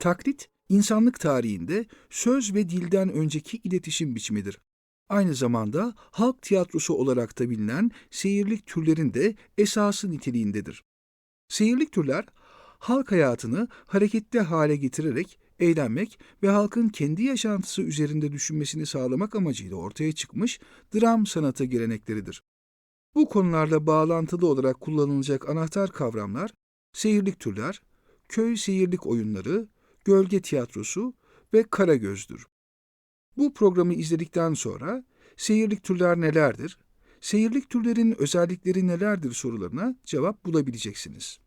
Taklit, insanlık tarihinde söz ve dilden önceki iletişim biçimidir. Aynı zamanda halk tiyatrosu olarak da bilinen seyirlik türlerin de esası niteliğindedir. Seyirlik türler, halk hayatını hareketli hale getirerek eğlenmek ve halkın kendi yaşantısı üzerinde düşünmesini sağlamak amacıyla ortaya çıkmış dram sanatı gelenekleridir. Bu konularla bağlantılı olarak kullanılacak anahtar kavramlar, seyirlik türler, köy seyirlik oyunları, gölge tiyatrosu ve karagözdür. Bu programı izledikten sonra seyirlik türler nelerdir, seyirlik türlerin özellikleri nelerdir sorularına cevap bulabileceksiniz.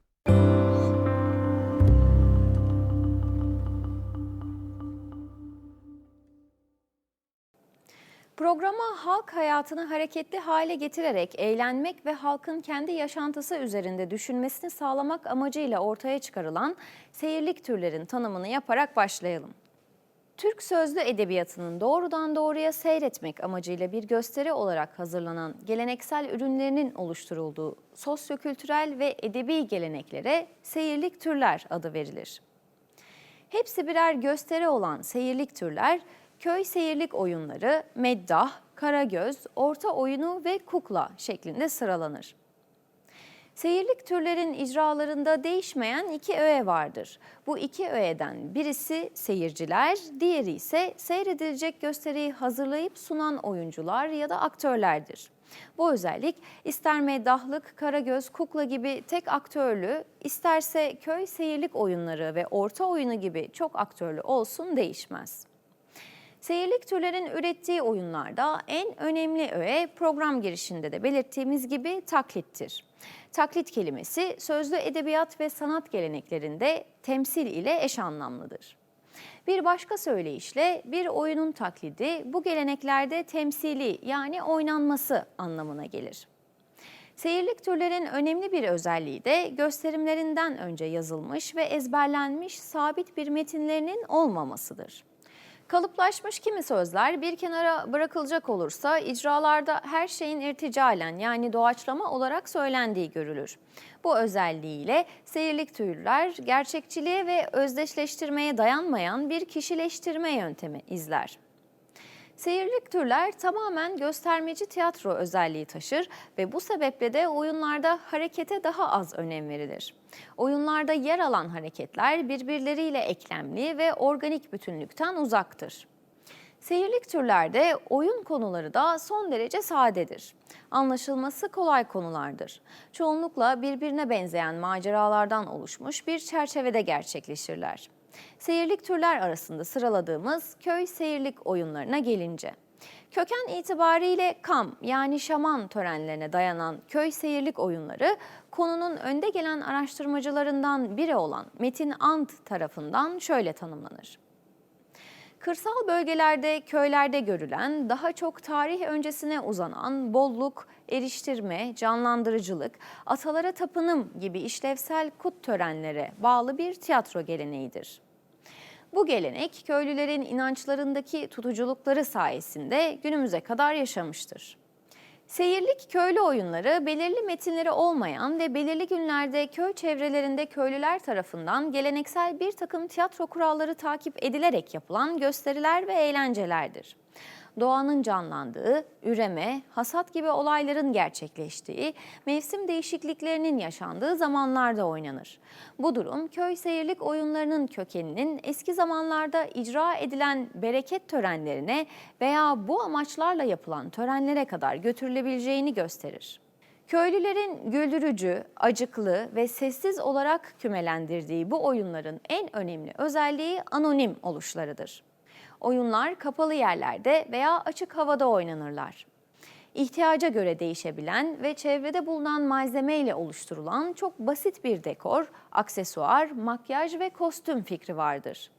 Programa halk hayatını hareketli hale getirerek eğlenmek ve halkın kendi yaşantısı üzerinde düşünmesini sağlamak amacıyla ortaya çıkarılan seyirlik türlerin tanımını yaparak başlayalım. Türk sözlü edebiyatının doğrudan doğruya seyretmek amacıyla bir gösteri olarak hazırlanan geleneksel ürünlerinin oluşturulduğu sosyokültürel ve edebi geleneklere seyirlik türler adı verilir. Hepsi birer gösteri olan seyirlik türler, köy seyirlik oyunları, meddah, karagöz, orta oyunu ve kukla şeklinde sıralanır. Seyirlik türlerin icralarında değişmeyen iki öğe vardır. Bu iki öğeden birisi seyirciler, diğeri ise seyredilecek gösteriyi hazırlayıp sunan oyuncular ya da aktörlerdir. Bu özellik ister meddahlık, karagöz, kukla gibi tek aktörlü, isterse köy seyirlik oyunları ve orta oyunu gibi çok aktörlü olsun değişmez. Seyirlik türlerin ürettiği oyunlarda en önemli öğe program girişinde de belirttiğimiz gibi taklittir. Taklit kelimesi sözlü edebiyat ve sanat geleneklerinde temsil ile eş anlamlıdır. Bir başka söyleyişle bir oyunun taklidi bu geleneklerde temsili yani oynanması anlamına gelir. Seyirlik türlerin önemli bir özelliği de gösterimlerinden önce yazılmış ve ezberlenmiş sabit bir metinlerinin olmamasıdır. Kalıplaşmış kimi sözler bir kenara bırakılacak olursa icralarda her şeyin irticalen yani doğaçlama olarak söylendiği görülür. Bu özelliğiyle seyirlik türler gerçekçiliğe ve özdeşleştirmeye dayanmayan bir kişileştirme yöntemi izler. Seyirlik türler tamamen göstermeci tiyatro özelliği taşır ve bu sebeple de oyunlarda harekete daha az önem verilir. Oyunlarda yer alan hareketler birbirleriyle eklemli ve organik bütünlükten uzaktır. Seyirlik türlerde oyun konuları da son derece sadedir. Anlaşılması kolay konulardır. Çoğunlukla birbirine benzeyen maceralardan oluşmuş bir çerçevede gerçekleşirler. Seyirlik türler arasında sıraladığımız köy seyirlik oyunlarına gelince. Köken itibariyle kam yani şaman törenlerine dayanan köy seyirlik oyunları konunun önde gelen araştırmacılarından biri olan Metin Ant tarafından şöyle tanımlanır. Kırsal bölgelerde, köylerde görülen, daha çok tarih öncesine uzanan bolluk, eriştirme, canlandırıcılık, atalara tapınım gibi işlevsel kut törenlere bağlı bir tiyatro geleneğidir. Bu gelenek köylülerin inançlarındaki tutuculukları sayesinde günümüze kadar yaşamıştır. Seyirlik köylü oyunları belirli metinleri olmayan ve belirli günlerde köy çevrelerinde köylüler tarafından geleneksel bir takım tiyatro kuralları takip edilerek yapılan gösteriler ve eğlencelerdir doğanın canlandığı, üreme, hasat gibi olayların gerçekleştiği, mevsim değişikliklerinin yaşandığı zamanlarda oynanır. Bu durum köy seyirlik oyunlarının kökeninin eski zamanlarda icra edilen bereket törenlerine veya bu amaçlarla yapılan törenlere kadar götürülebileceğini gösterir. Köylülerin güldürücü, acıklı ve sessiz olarak kümelendirdiği bu oyunların en önemli özelliği anonim oluşlarıdır. Oyunlar kapalı yerlerde veya açık havada oynanırlar. İhtiyaca göre değişebilen ve çevrede bulunan malzeme ile oluşturulan çok basit bir dekor, aksesuar, makyaj ve kostüm fikri vardır.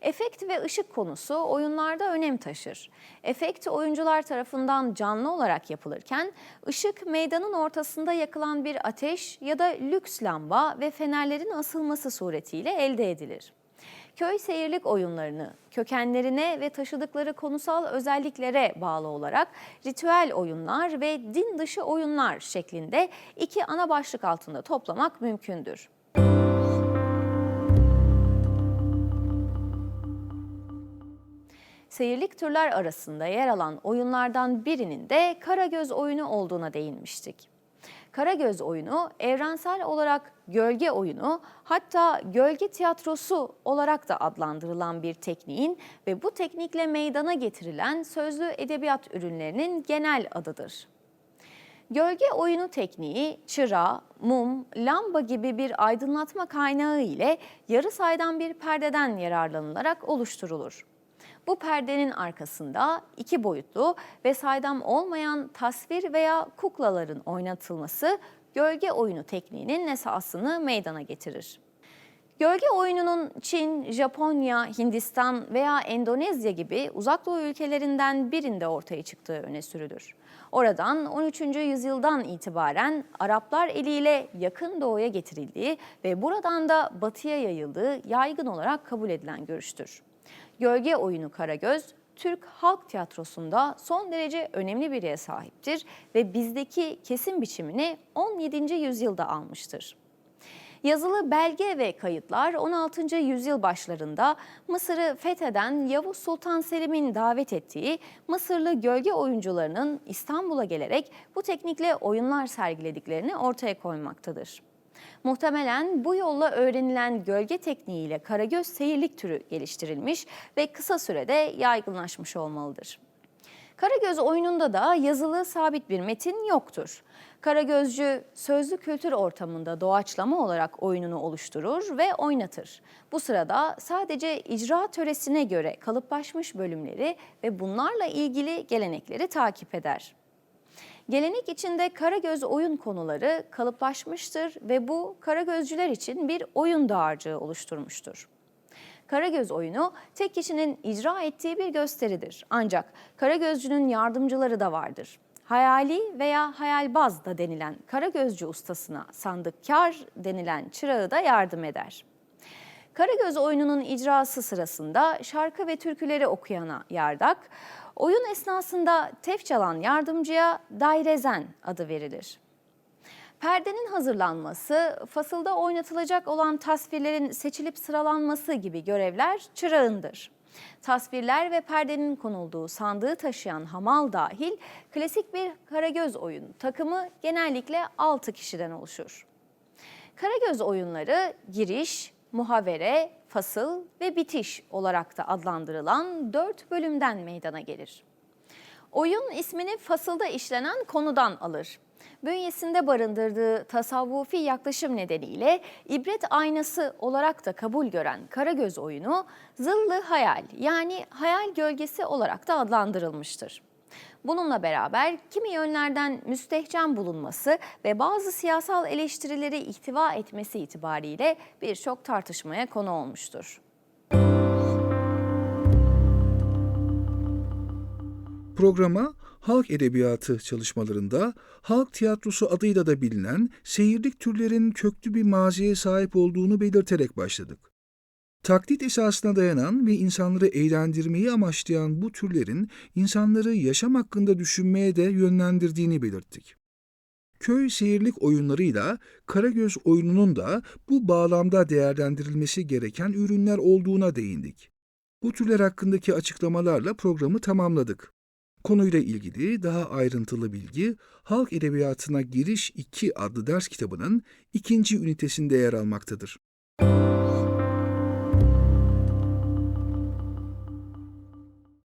Efekt ve ışık konusu oyunlarda önem taşır. Efekt oyuncular tarafından canlı olarak yapılırken ışık meydanın ortasında yakılan bir ateş ya da lüks lamba ve fenerlerin asılması suretiyle elde edilir köy seyirlik oyunlarını kökenlerine ve taşıdıkları konusal özelliklere bağlı olarak ritüel oyunlar ve din dışı oyunlar şeklinde iki ana başlık altında toplamak mümkündür. seyirlik türler arasında yer alan oyunlardan birinin de Karagöz oyunu olduğuna değinmiştik. Karagöz oyunu evrensel olarak gölge oyunu hatta gölge tiyatrosu olarak da adlandırılan bir tekniğin ve bu teknikle meydana getirilen sözlü edebiyat ürünlerinin genel adıdır. Gölge oyunu tekniği çıra, mum, lamba gibi bir aydınlatma kaynağı ile yarı saydam bir perdeden yararlanılarak oluşturulur. Bu perdenin arkasında iki boyutlu ve saydam olmayan tasvir veya kuklaların oynatılması gölge oyunu tekniğinin esasını meydana getirir. Gölge oyununun Çin, Japonya, Hindistan veya Endonezya gibi uzak doğu ülkelerinden birinde ortaya çıktığı öne sürülür. Oradan 13. yüzyıldan itibaren Araplar eliyle yakın doğuya getirildiği ve buradan da batıya yayıldığı yaygın olarak kabul edilen görüştür. Gölge oyunu Karagöz, Türk halk tiyatrosunda son derece önemli bir yere sahiptir ve bizdeki kesim biçimini 17. yüzyılda almıştır. Yazılı belge ve kayıtlar 16. yüzyıl başlarında Mısır'ı fetheden Yavuz Sultan Selim'in davet ettiği Mısırlı gölge oyuncularının İstanbul'a gelerek bu teknikle oyunlar sergilediklerini ortaya koymaktadır. Muhtemelen bu yolla öğrenilen gölge tekniğiyle karagöz seyirlik türü geliştirilmiş ve kısa sürede yaygınlaşmış olmalıdır. Karagöz oyununda da yazılı sabit bir metin yoktur. Karagözcü sözlü kültür ortamında doğaçlama olarak oyununu oluşturur ve oynatır. Bu sırada sadece icra töresine göre kalıplaşmış bölümleri ve bunlarla ilgili gelenekleri takip eder. Gelenek içinde Karagöz oyun konuları kalıplaşmıştır ve bu Karagözcüler için bir oyun dağarcığı oluşturmuştur. Karagöz oyunu tek kişinin icra ettiği bir gösteridir. Ancak Karagözcünün yardımcıları da vardır. Hayali veya hayalbaz da denilen Karagözcü ustasına sandıkkar denilen çırağı da yardım eder. Karagöz oyununun icrası sırasında şarkı ve türküleri okuyana yardak, oyun esnasında tef çalan yardımcıya dairezen adı verilir. Perdenin hazırlanması, fasılda oynatılacak olan tasvirlerin seçilip sıralanması gibi görevler çırağındır. Tasvirler ve perdenin konulduğu sandığı taşıyan hamal dahil klasik bir karagöz oyun takımı genellikle 6 kişiden oluşur. Karagöz oyunları giriş, muhavere, fasıl ve bitiş olarak da adlandırılan dört bölümden meydana gelir. Oyun ismini fasılda işlenen konudan alır. Bünyesinde barındırdığı tasavvufi yaklaşım nedeniyle ibret aynası olarak da kabul gören Karagöz oyunu zıllı hayal yani hayal gölgesi olarak da adlandırılmıştır. Bununla beraber kimi yönlerden müstehcen bulunması ve bazı siyasal eleştirileri ihtiva etmesi itibariyle birçok tartışmaya konu olmuştur. Programa halk edebiyatı çalışmalarında halk tiyatrosu adıyla da bilinen seyirlik türlerin köklü bir maziye sahip olduğunu belirterek başladık. Taklit esasına dayanan ve insanları eğlendirmeyi amaçlayan bu türlerin insanları yaşam hakkında düşünmeye de yönlendirdiğini belirttik. Köy seyirlik oyunlarıyla Karagöz oyununun da bu bağlamda değerlendirilmesi gereken ürünler olduğuna değindik. Bu türler hakkındaki açıklamalarla programı tamamladık. Konuyla ilgili daha ayrıntılı bilgi Halk Edebiyatına Giriş 2 adlı ders kitabının ikinci ünitesinde yer almaktadır.